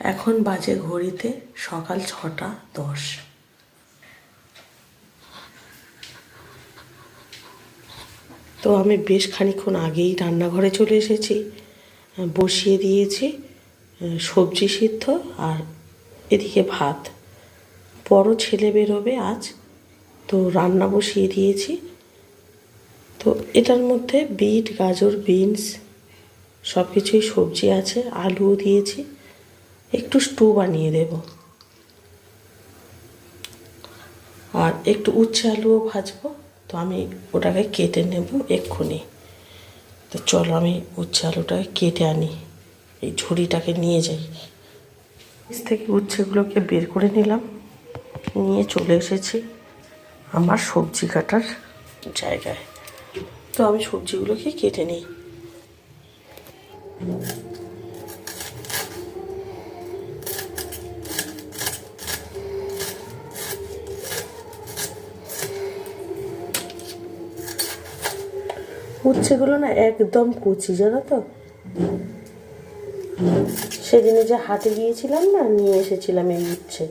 এখন বাজে ঘড়িতে সকাল ছটা দশ। তো আমি বেশ খানিক্ষণ আগেই রান্নাঘরে চলে এসেছি। বসিয়ে দিয়েছি সবজি সিদ্ধ আর এদিকে ভাত। বড় ছেলে বেরোবে আজ, তো রান্না বসিয়ে দিয়েছি। তো এটার মধ্যে বিট, গাজর, বিনস সব কিছুই সবজি আছে, আলুও দিয়েছি। একটু স্টু বানিয়ে দেব। আর একটু উচ্ছে আলুও ভাজবো তো আমি ওটাকে কেটে নেব এক্ষুনি। তো চলো আমি উচ্ছে আলুটাকে কেটে আনি এই ঝুড়িটাকে নিয়ে যাই। নিচ থেকে উচ্ছেগুলোকে বের করে নিলাম নিয়ে চলে এসেছি আমার সবজি কাটার জায়গায়। তো আমি সবজিগুলোকে কেটে নিই। উচ্ছেগুলো না একদম কুচি, জানো তো? সেদিনে যে হাটে গিয়েছিলাম না, নিয়ে এসেছিলাম এই উচ্ছে।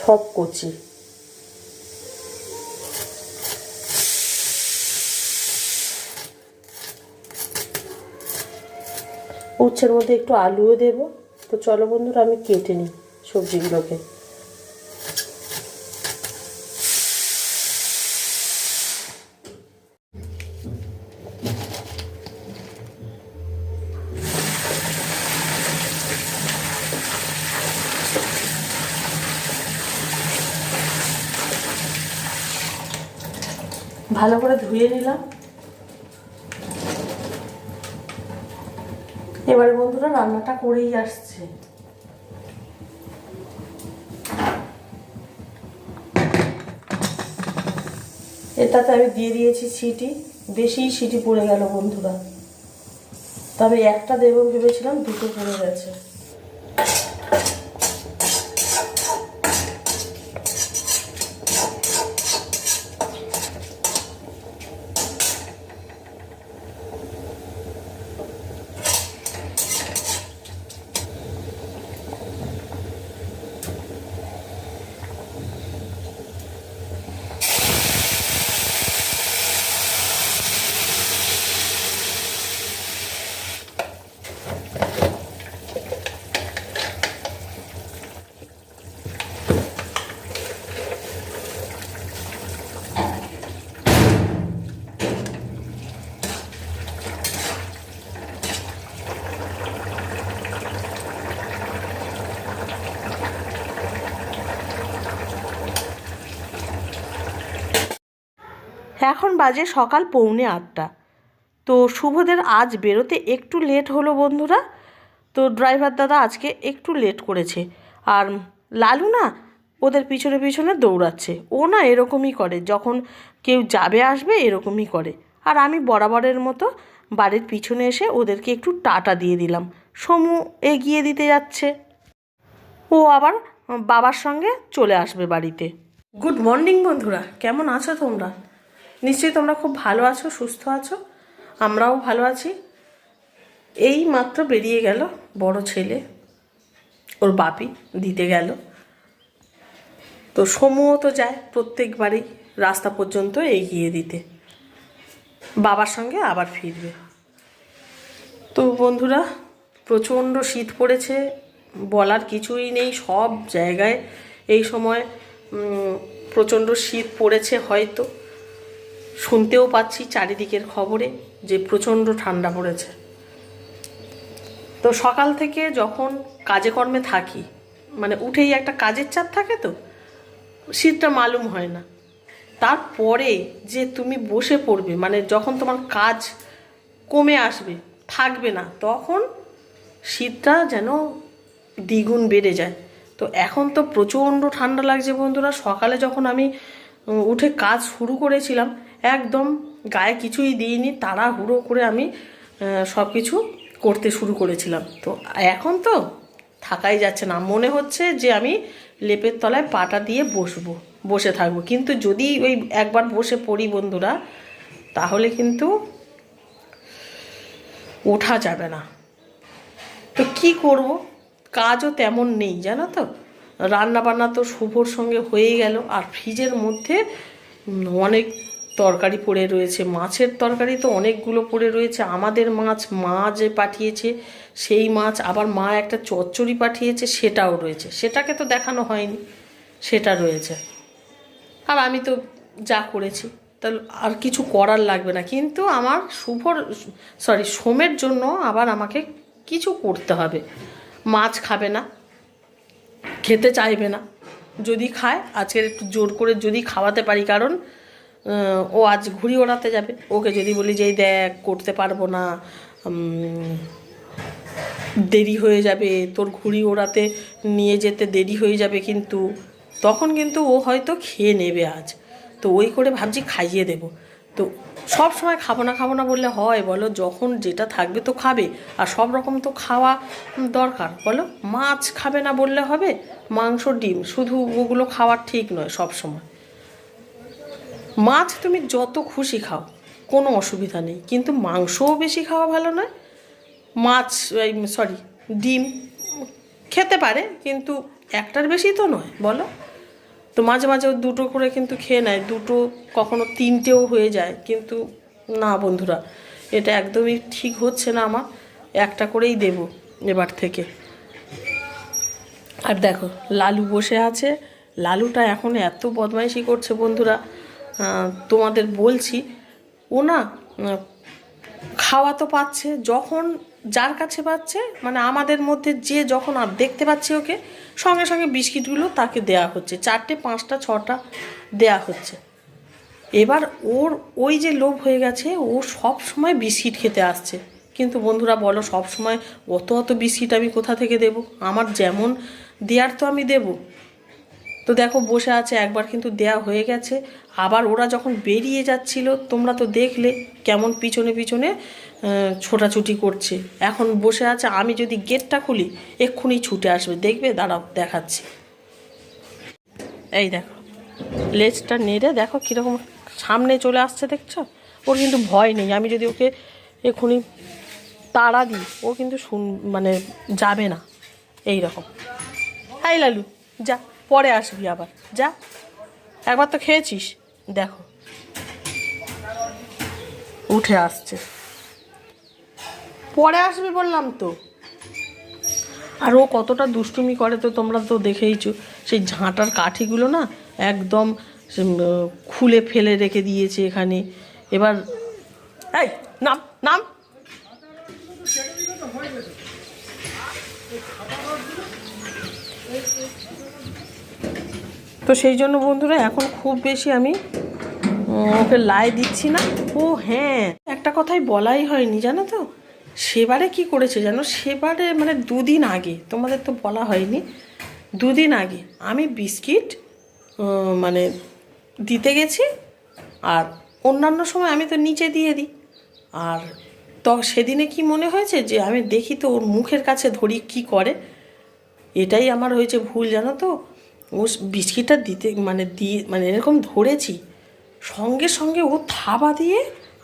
সব কচি। উচ্ছের মধ্যে একটু আলুও দেব। তো চলো বন্ধুরা, আমি কেটে নিই সবজিগুলোকে। ভালো করে ধুয়ে নিলাম। এবারে বন্ধুরা রান্নাটা করেই আসছে। এটাতে আমি দিয়ে দিয়েছি সিটি বেশি সিটি পড়ে গেল বন্ধুরা। তবে একটা দেবো ভেবেছিলাম, দুটো পড়ে গেছে। এখন বাজে সকাল পৌনে আটটা। তো শুভদের আজ বেরোতে একটু লেট হলো বন্ধুরা। তো ড্রাইভার দাদা আজকে একটু লেট করেছে। আর লালু না ওদের পিছনে পিছনে দৌড়াচ্ছে। ও না এরকমই করে, যখন কেউ যাবে আসবে এরকমই করে। আর আমি বরাবরের মতো বাড়ির পিছনে এসে ওদেরকে একটু টাটা দিয়ে দিলাম। সমু এগিয়ে দিতে যাচ্ছে। ও আবার বাবার সঙ্গে চলে আসবে বাড়িতে। গুড মর্নিং বন্ধুরা, কেমন আছো তোমরা? নিশ্চয়ই তোমরা খুব ভালো আছো, সুস্থ আছো, আমরাও ভালো আছি। এই মাত্র বেরিয়ে গেল বড় ছেলে, ওর বাপি দিতে গেল। তো সমুও তো যায় প্রত্যেকবারই রাস্তা পর্যন্ত এগিয়ে দিতে। বাবার সঙ্গে আবার ফিরবে। তো বন্ধুরা, প্রচণ্ড শীত পড়েছে, বলার কিছুই নেই, সব জায়গায় এই সময় প্রচণ্ড শীত পড়েছে হয়তো। শুনতেও পাচ্ছি চারিদিকের খবরে যে প্রচণ্ড ঠান্ডা পড়েছে। তো সকাল থেকে যখন কাজে কর্মে থাকি মানে উঠেই একটা কাজের চাপ থাকে তো, শীতটা মালুম হয় না। তারপরে যে তুমি বসে পড়বে মানে যখন তোমার কাজ কমে আসবে, থাকবে না, তখন শীতটা যেন দ্বিগুণ বেড়ে যায়। তো এখন তো প্রচণ্ড ঠান্ডা লাগছে বন্ধুরা। সকালে যখন আমি উঠে কাজ শুরু করেছিলাম একদম গায়ে কিছুই দিইনি, তাড়াহুড়ো করে আমি সব কিছু করতে শুরু করেছিলাম। তো এখন তো থাকাই যাচ্ছে না। মনে হচ্ছে যে আমি লেপের তলায় পাটা দিয়ে বসবো, বসে থাকব। কিন্তু যদি ওই একবার বসে পড়ি বন্ধুরা, তাহলে কিন্তু ওঠা যাবে না। তো কি করব? কাজও তেমন নেই, জানো তো? রান্না বান্না তো শুভর সঙ্গে হয়েই গেল। আর ফ্রিজের মধ্যে অনেক তরকারি পড়ে রয়েছে, মাছের তরকারি তো অনেকগুলো পড়ে রয়েছে, আমাদের মাছ মা যে পাঠিয়েছে, সেই মাছ আবার মা একটা চচ্চড়ি পাঠিয়েছে, সেটাও রয়েছে। সেটাকে তো দেখানো হয়নি, সেটা রয়েছে। আর আমি তো যা করেছি, তাহলে আর কিছু করার লাগবে না। কিন্তু আমার শুভর, সরি, সোমের জন্য আবার আমাকে কিছু করতে হবে। মাছ খাবে না, খেতে চাইবে না, যদি খায়, আজকে একটু জোর করে যদি খাওয়াতে পারি, কারণ ও আজ ঘুড়ি ওড়াতে যাবে। ওকে যদি বলি যে দেখ, করতে পারব না দেরি হয়ে যাবে, তোর ঘুড়ি ওড়াতে নিয়ে যেতে দেরি হয়ে যাবে কিন্তু। তখন কিন্তু ও হয়তো খেয়ে নেবে আজ। তো ওই করে ভাবছি খাইয়ে দেব। তো সব সময় খাব না খাব না বললে হয়, বলো, যখন যেটা থাকবে তো খাবে। আর সব রকম তো খাওয়া দরকার। বলো, মাছ খাবে না বললে হবে, মাংস, ডিম, শুধু ওগুলো খাওয়ার ঠিক নয় সব সময়। মাছ তুমি যত খুশি খাও, কোনো অসুবিধা নেই। কিন্তু মাংসও বেশি খাওয়া ভালো নয়। মাছ সরি ডিম খেতে পারে, কিন্তু একটার বেশি তো নয়, বলো? তো মাঝে মাঝে দুটো করে কিন্তু খেয়ে নেয়, দুটো কখনো তিনটেও হয়ে যায়, কিন্তু না বন্ধুরা, এটা একদমই ঠিক হচ্ছে না আমার, একটা করেই দেব এবার থেকে। আর দেখো, লালু বসে আছে, লালুটা এখন এত বদমাইশি করছে বন্ধুরা তোমাদের বলছি, ও না খাওয়া তো পাচ্ছে, যখন যার কাছে পাচ্ছে মানে আমাদের মধ্যে যে যখন আর দেখতে পাচ্ছে ওকে, সঙ্গে সঙ্গে বিস্কিটগুলো তাকে দেয়া হচ্ছে, চারটে, পাঁচটা, ছটা দেয়া হচ্ছে। এবার ওর ওই যে লোভ হয়ে গেছে, ও সব সময় বিস্কিট খেতে আসছে। কিন্তু বন্ধুরা বলো, সব সময় অত অত বিস্কিট আমি কোথা থেকে দেব? আমার যেমন দেয়ার তো আমি দেব। তো দেখো, বসে আছে, একবার কিন্তু দেয়া হয়ে গেছে। আবার ওরা যখন বেরিয়ে যাচ্ছিল, তোমরা তো দেখলে কেমন পিছনে পিছনে ছোটাছুটি করছে। এখন বসে আছে, আমি যদি গেটটা খুলি, এক্ষুনি ছুটে আসবে। দেখবে? দাঁড়াও, দেখাচ্ছি। এই দেখো, লেজটা নেড়ে দেখো কীরকম সামনে চলে আসছে, দেখছ? ওর কিন্তু ভয় নেই। আমি যদি ওকে এক্ষুনি তাড়া দিই, ও কিন্তু শুন মানে যাবে না। এই রকম। হাই লালু, যা, পরে আসবি আবার। যা, একবার তো খেয়েছিস? দেখো। উঠে আসছে। পরে আসবে বললাম তো। আর ও কতটা দুষ্টুমি করে তো তোমরা তো দেখেইছো। সেই ঝাঁটার কাঠিগুলো না একদম খুলে ফেলে রেখে দিয়েছে এখানে। এবার এই, নাম নাম। তো সেই জন্য বন্ধুরা এখন খুব বেশি আমি ওকে লাই দিচ্ছি না। ও হ্যাঁ একটা কথাই বলাই হয়নি, জানো তো? সেবারে কি করেছে জানো? সেবারে মানে দুদিন আগে, তোমাদের তো বলা হয়নি, দুদিন আগে আমি বিস্কিট মানে দিতে গেছি, আর অন্যান্য সময় আমি তো নিচে দিয়ে দিই। আর তো সেদিনে কি মনে হয়েছে যে আমি দেখি তো ওর মুখের কাছে ধরি কি করে? এটাই আমার হয়েছে ভুল, জানো তো? ও বিস্কিটটা দিতে মানে দিয়ে মানে এরকম ধরেছি, সঙ্গে সঙ্গে ও থাবা দিয়ে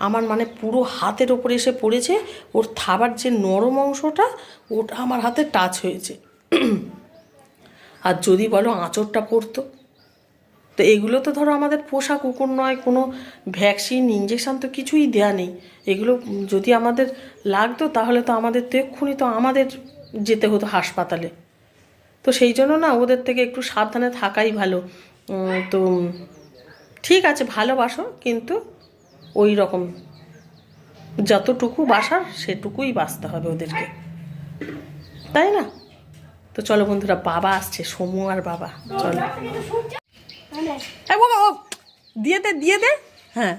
আমার মানে পুরো হাতের ওপরে এসে পড়েছে, ওর থাবার যে নরম অংশটা, ওটা আমার হাতে টাচ হয়েছে। আর যদি বলো আঁচড়টা পড়তো, তো এগুলো তো ধরো আমাদের পোষা কুকুর নয়, কোনো ভ্যাকসিন ইঞ্জেকশান তো কিছুই দেয়া নেই। এগুলো যদি আমাদের লাগতো, তাহলে তো আমাদের তো এক্ষুনি তো আমাদের যেতে হতো হাসপাতালে। তো সেই জন্য না ওদের থেকে একটু সাবধানে থাকাই ভালো। তো ঠিক আছে ভালোবাসো কিন্তু ওই রকম যতটুকু বাসার সেটুকুই বাঁচতে হবে ওদেরকে। তাই না? তো চলো বন্ধুরা বাবা আসছে সমু আর বাবা চলো। বাবা ও দিয়ে দে দিয়ে দে। হ্যাঁ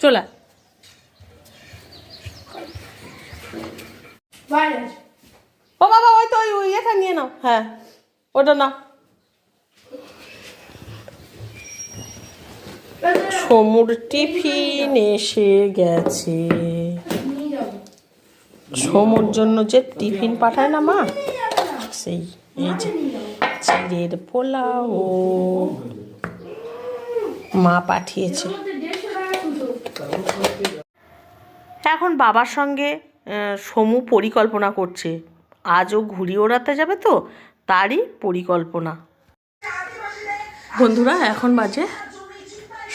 চলা ও বাবা ওই তো ওই ওই এটা নিয়ে নাও। হ্যাঁ। ওটা নাও সমুর টিফিন এসে গেছে। সমুর জন্য যে টিফিন পাঠায় না মা? সেই, এই যে চিড়ের পোলাও। মা পাঠিয়েছে। এখন বাবার সঙ্গে সমু পরিকল্পনা করছে। আজও ঘুড়ি ওড়াতে যাবে তো? তারই পরিকল্পনা। বন্ধুরা, এখন বাজে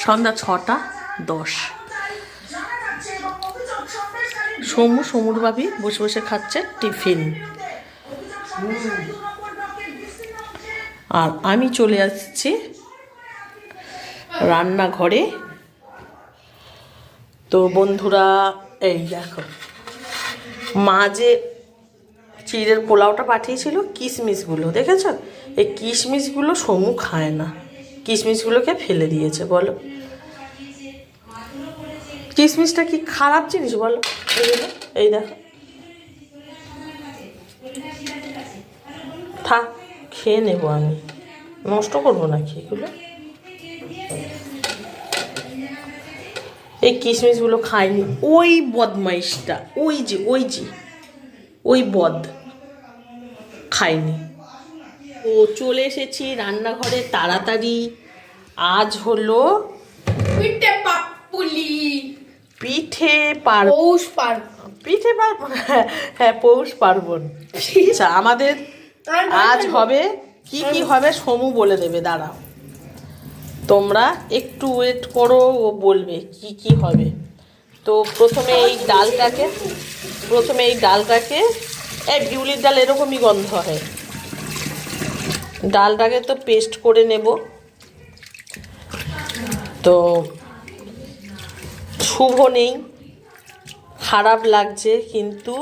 সন্ধ্যা ছটা দশ। সমু, সমুর বাবি বসে বসে খাচ্ছে টিফিন। আর আমি চলে আসছি রান্নাঘরে। তো বন্ধুরা, এই দেখো মা যে চিড়ের পোলাওটা পাঠিয়েছিল কিশমিশগুলো দেখেছ? এই কিশমিশগুলো সমু খায় না। কিশমিশগুলোকে ফেলে দিয়েছে, বলো। কিশমিশটা কি খারাপ জিনিস, বলো। এই দেখো থাক, খেয়ে নেব আমি। নষ্ট করব নাকি এগুলো? এই কিশমিশগুলো খাইনি। ওই বদমাইশটা, ওই যে ওই যে, ওই বদ। খাইনি। ও চলে এসেছি রান্নাঘরে তাড়াতাড়ি। আজ হলো পিঠে পাপুলি পিঠে পার পৌষ পার পিঠে পার্বণ হ্যাঁ পৌষ পার্বণ। আচ্ছা আমাদের আজ হবে কি কি হবে সমু বলে দেবে দাঁড়াও। তোমরা একটু ওয়েট করো ও বলবে কি কি হবে। তো প্রথমে এই ডালটাকে প্রথমে এই ডালটাকে এই বিউলির ডাল এরকমই গন্ধ হয়। ডালটাকে তো পেস্ট করে নেব। তো শুভ নেই খারাপ লাগছে কিন্তু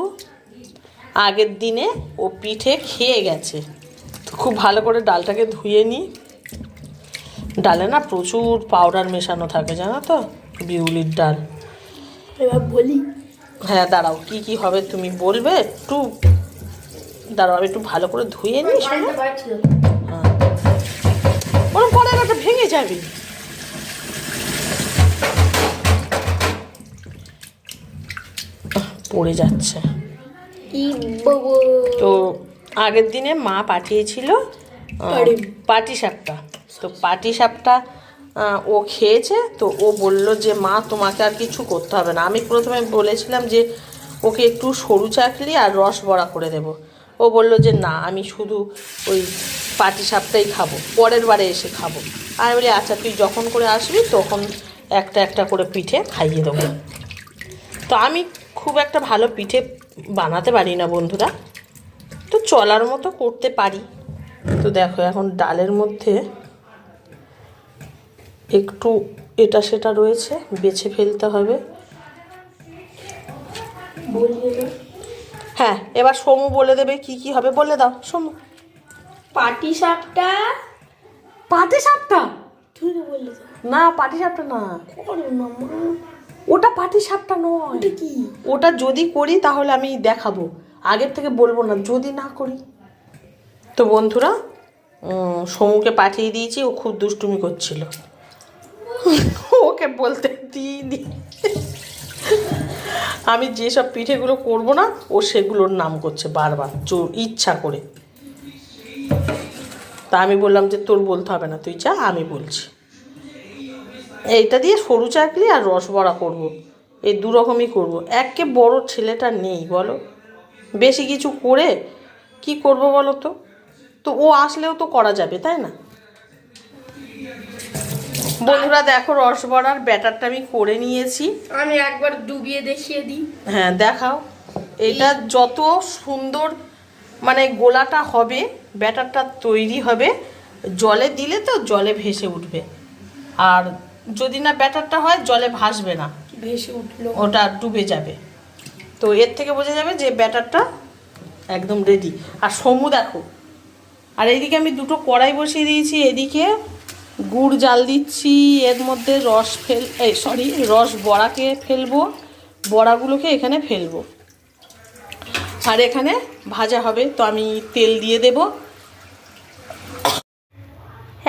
আগের দিনে ও পিঠে খেয়ে গেছে। তো খুব ভালো করে ডালটাকে ধুয়ে নিই ডালে না প্রচুর পাউডার মেশানো থাকে জানো তো? বিউলির ডাল। এবার বলি। হ্যাঁ দাঁড়াও কি কি হবে তুমি বলবে? একটু দাঁড়াও আমি একটু ভালো করে ধুয়ে নিই শোনো। হ্যাঁ। ওরকম পরে একটা ভেঙে যাবে। পড়ে যাচ্ছে। তো আগের দিনে মা পাঠিয়েছিল। পাটি। সাপটা। তো পাটি সাপটা ও খেয়েছে তো ও বলল যে মা তোমাকে আর কিছু করতে হবে না। আমি প্রথমে বলেছিলাম যে ওকে একটু সরু চাকলি আর রস বড়া করে দেব। ও বলল যে, না, আমি শুধু ওই পাটি সাপটাই খাব, পরের বারে এসে খাব। আমি বলি আচ্ছা তুই যখন করে আসবি, তখন একটা একটা করে পিঠে খাইয়ে দেবো। তো আমি খুব একটা ভালো পিঠে বানাতে পারি না, বন্ধুরা। তো চলার মতো করতে পারি। তো দেখো, এখন ডালের মধ্যে একটু এটা, সেটা রয়েছে, বেছে ফেলতে হবে। হ্যাঁ এবার সমু বলে দেবে কি কি হবে বলে দাও সমু। পাটি সাপটা? পাটি সাপটা? তুই তো বললি না পাটি সাপটা না। করো না মা। ওটা পাটি সাপটা নয়। ওটা কি? ওটা যদি করি তাহলে আমি দেখাবো। আগের থেকে বলব না যদি না করি। তো বন্ধুরা সমুকে পাঠিয়ে দিয়েছি ও খুব দুষ্টুমি করছিল। ওকে বলতে দিই দি আমি যেসব পিঠেগুলো করব না, ও সেগুলোর নাম করছে বারবার ইচ্ছা করে। তা আমি বললাম যে, তোর বলতে হবে না, তুই যা, আমি বলছি। এইটা দিয়ে সরু চাকলি আর রস বড়া করব। এই দু রকমই করব। একে বড় ছেলেটা নেই, বলো। বেশি কিছু করে কি করব বলো তো? তো ও আসলেও তো করা যাবে, তাই না? বন্ধুরা দেখো রস বড়ার ব্যাটারটা আমি করে নিয়েছি। আমি একবার ডুবিয়ে দেখিয়ে দিই। হ্যাঁ দেখাও। এটা যত সুন্দর মানে গোলাটা হবে ব্যাটারটা তৈরি হবে জলে দিলে তো জলে ভেসে উঠবে। আর যদি না ব্যাটারটা হয় জলে ভাসবে না। ভেসে উঠল। ওটা ডুবে যাবে। তো এর থেকে বোঝা যাবে যে ব্যাটারটা একদম রেডি আর সমু দেখো আর এইদিকে আমি দুটো কড়াই বসিয়ে দিয়েছি এদিকে গুড় জাল দিচ্ছি, এর মধ্যে রস ফেল, এই সরি রস বড়াকে ফেলব, বড়াগুলোকে এখানে ফেলব। আর এখানে ভাজা হবে, তো আমি তেল দিয়ে দেব।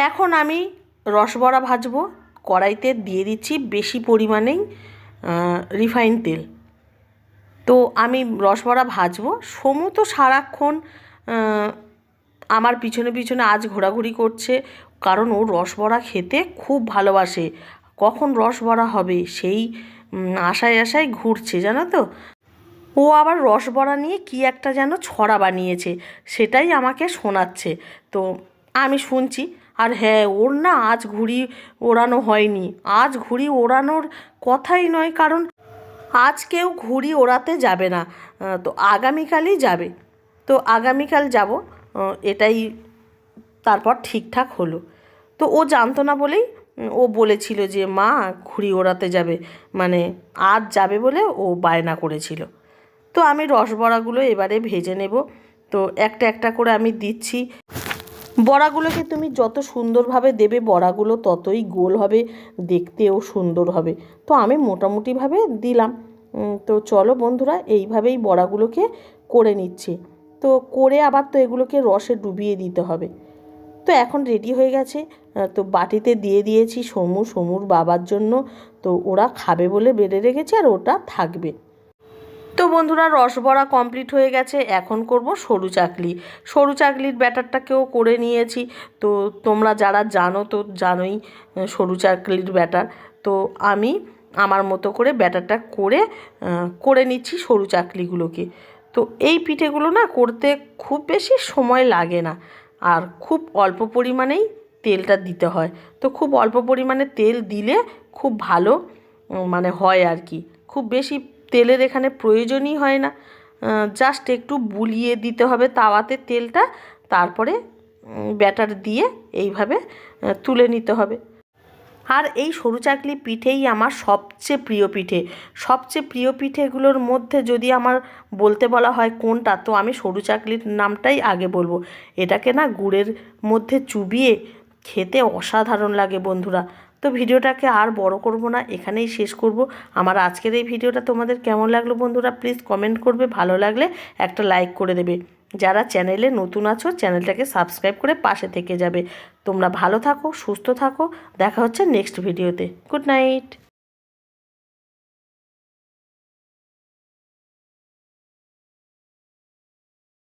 এখন আমি রসবড়া ভাজবো, কড়াইতে দিয়ে দিচ্ছি বেশি পরিমাণেই রিফাইন তেল। তো আমি রসবড়া ভাজবো সমু তো সারাক্ষণ আমার পিছনে পিছনে আজ ঘোরাঘুরি করছে কারণ ও রসবড়া খেতে খুব ভালোবাসে। কখন রসবড়া হবে সেই আশায় আশায় ঘুরছে, জানো তো? ও আবার রসবড়া নিয়ে কি একটা যেন ছড়া বানিয়েছে, সেটাই আমাকে শোনাচ্ছে। তো আমি শুনছি, আর হ্যাঁ ওর না আজ ঘুড়ি ওড়ানো হয়নি। আজ ঘুড়ি ওড়ানোর কথাই নয়, কারণ আজ কেউ ঘুড়ি ওড়াতে যাবে না। তো আগামীকালই যাবে। তো আগামীকাল যাব এটাই তারপর ঠিকঠাক হলো। তো ও জানতো না বলেই ও বলেছিল যে, মা ঘুড়ি ওড়াতে যাবে। মানে আজ যাবে বলে ও বায়না করেছিল। তো আমি রসবড়াগুলো এবারে ভেজে নেব। তো একটা একটা করে আমি দিচ্ছি। বড়াগুলোকে তুমি যত সুন্দরভাবে দেবে, বড়াগুলো ততই গোল হবে, দেখতেও সুন্দর হবে। তো আমি মোটামুটিভাবে দিলাম। তো চলো বন্ধুরা, এইভাবেই বড়াগুলোকে করে নিচ্ছি। তো করে আবার তো এগুলোকে রসে ডুবিয়ে দিতে হবে। তো এখন রেডি হয়ে গেছে। তো বাটিতে দিয়ে দিয়েছি সমু, সমুর বাবার জন্য। তো ওরা খাবে বলে বেড়ে রেখেছে আর ওটা থাকবে। তো বন্ধুরা রসবড়া কমপ্লিট হয়ে গেছে। এখন করব সরু চাকলি। সরু চাকলির ব্যাটারটাকেও করে নিয়েছি। তো তোমরা যারা জানো তো জানোই সরু চাকলির ব্যাটার। তো আমি আমার মতো করে ব্যাটারটা করে করে নিচ্ছি সরু চাকলিগুলোকে। তো এই পিঠেগুলো না করতে খুব বেশি সময় লাগে না। আর খুব অল্প পরিমাণেই তেলটা দিতে হয়। তো খুব অল্প পরিমাণে তেল দিলে খুব ভালো মানে হয় আর কি। খুব বেশি তেলের এখানে প্রয়োজনই হয় না। জাস্ট একটু বুলিয়ে দিতে হবে তাওয়াতে তেলটা, তারপরে ব্যাটার দিয়ে এইভাবে তুলে নিতে হবে। আর এই সরু চাকলি পিঠেই আমার সবচেয়ে প্রিয় পিঠে। সবচেয়ে প্রিয় পিঠেগুলোর মধ্যে যদি আমার বলতে বলা হয় কোনটা, তো আমি সরু চাকলির নামটাই আগে বলব। এটাকে না গুড়ের মধ্যে চুবিয়ে খেতে অসাধারণ লাগে বন্ধুরা। তো ভিডিওটাকে আর বড় করব না, এখানেই শেষ করব। আমার আজকের এই ভিডিওটা তোমাদের কেমন লাগল বন্ধুরা প্লিজ কমেন্ট করবে। ভালো লাগলে একটা লাইক করে দেবে। যারা চ্যানেলে নতুন আছো, চ্যানেলটাকে সাবস্ক্রাইব করে পাশে থেকে যাবে। তোমরা ভালো থাকো, সুস্থ থাকো। দেখা হচ্ছে নেক্সট ভিডিওতে। Good night.